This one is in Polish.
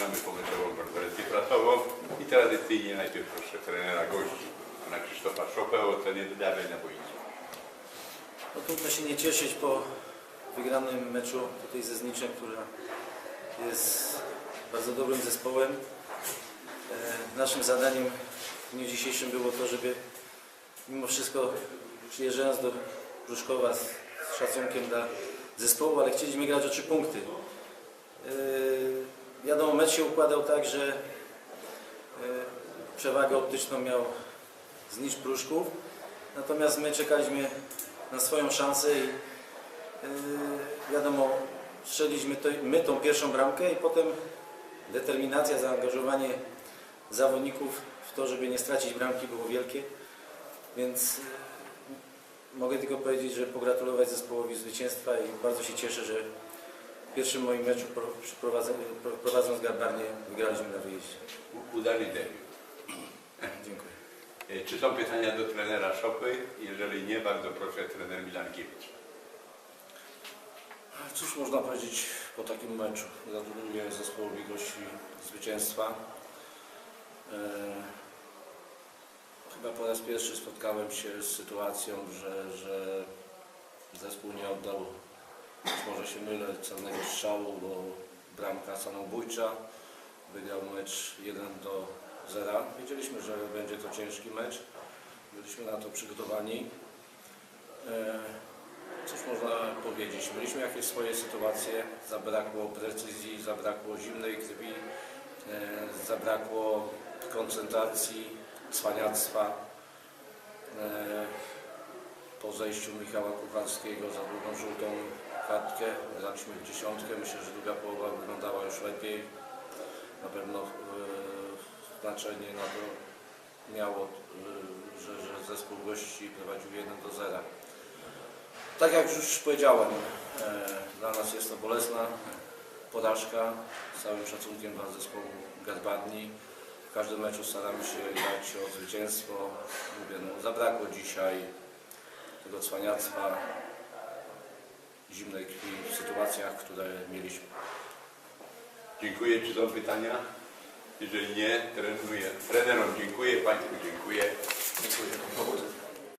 Zaczynamy pomysłową konferencję prasową i tradycyjnie najpierw proszę trenera gości, pana Krzysztofa Szopę o ocenie wydarzeń na boisku. No trudno się nie cieszyć po wygranym meczu tutaj ze Zniczem, która jest bardzo dobrym zespołem. E, Naszym zadaniem w dniu dzisiejszym było to, żeby mimo wszystko przyjeżdżając do Pruszkowa z z szacunkiem dla zespołu, ale chcieliśmy grać o trzy punkty. E, Wiadomo, mecz się układał tak, że e, przewagę optyczną miał Znicz Pruszków, natomiast my czekaliśmy na swoją szansę i yy, wiadomo, strzeliśmy to, my tą pierwszą bramkę i potem determinacja, zaangażowanie zawodników w to, żeby nie stracić bramki było wielkie, więc yy, mogę tylko powiedzieć, że pogratulować zespołowi zwycięstwa i bardzo się cieszę, że w pierwszym moim meczu prowadząc Garbarnie wygraliśmy na wyjeździe. Udany debiut. Dziękuję. E, Czy są pytania do trenera Szopy? Jeżeli nie, bardzo proszę trener Milankiewicz. Cóż można powiedzieć po takim meczu? Gratuluję zespołowi gości zwycięstwa. E, chyba po raz pierwszy spotkałem się z sytuacją, że, że zespół nie oddał, być może się mylę, celnego strzału, bo bramka samobójcza. Wygrał mecz 1 do 0. Wiedzieliśmy, że będzie to ciężki mecz. Byliśmy na to przygotowani. E, Cóż można powiedzieć? Mieliśmy jakieś swoje sytuacje, zabrakło precyzji, zabrakło zimnej krwi, e, zabrakło koncentracji, cwaniactwa. E, po zejściu Michała Kucharskiego za drugą żółtą kartkę graliśmy w dziesiątkę. Myślę, że druga połowa wyglądała już lepiej. Na pewno e, znaczenie na to miało, e, że, że zespół gości prowadził 1 do 0. Tak jak już powiedziałem, e, dla nas jest to bolesna porażka. Z całym szacunkiem dla zespołu Garbarni. W każdym meczu staramy się grać o zwycięstwo. Mówię, no, zabrakło dzisiaj tego cwaniactwa, zimnej krwi w sytuacjach, które mieliśmy. Dziękuję. Czy są pytania? Jeżeli nie, trenuję. Trenerom dziękuję, Państwu dziękuję. Dziękuję.